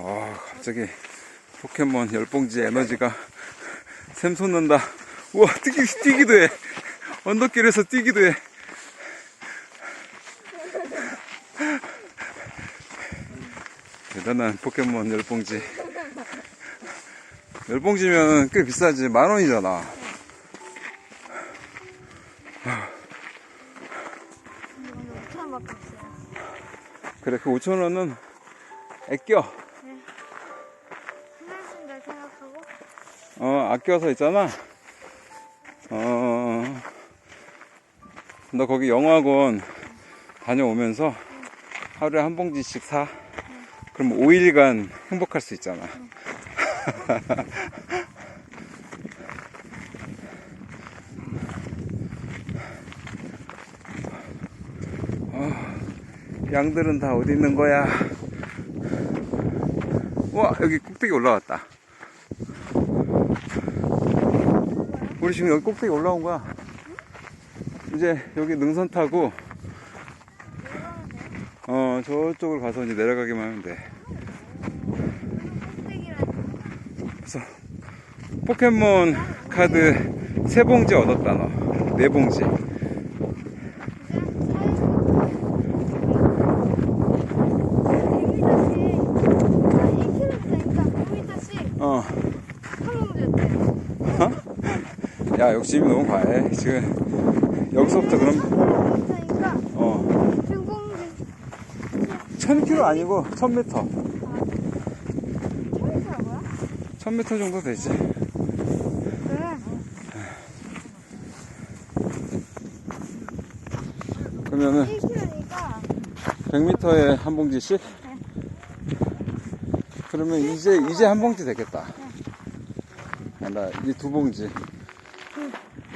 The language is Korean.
아, 갑자기 포켓몬 열봉지 에너지가 샘솟는다. 우와, 뛰기, 뛰기도 해. 언덕길에서 뛰기도 해. 대단한 포켓몬 열봉지. 열봉지면 꽤 비싸지. 만 원이잖아. 이거는 5천 원밖에 없어요. 그래, 그 5천 원은 아껴. 생각하고 어, 아껴서 있잖아. 어, 너 거기 영화관 다녀오면서 하루에 한 봉지씩 사. 그럼 5일간 행복할 수 있잖아. 어, 양들은 다 어디 있는 거야? 와, 여기 꼭대기 올라왔다. 우리 지금 여기 꼭대기 올라온 거야. 이제 여기 능선 타고, 어, 저쪽으로 가서 이제 내려가기만 하면 돼. 그래서 포켓몬 카드 세 봉지 얻었다, 너. 네 봉지. 어. 야, 욕심이 너무 과해. 지금, 여기서부터 그럼, 어, 1000km 아니고 1000m. 1000m 정도 되지. 그러면은 100m에 한 봉지씩? 그러면 이제, 이제 한 봉지 되겠다. 아, 나 이제 두 봉지. Thank you.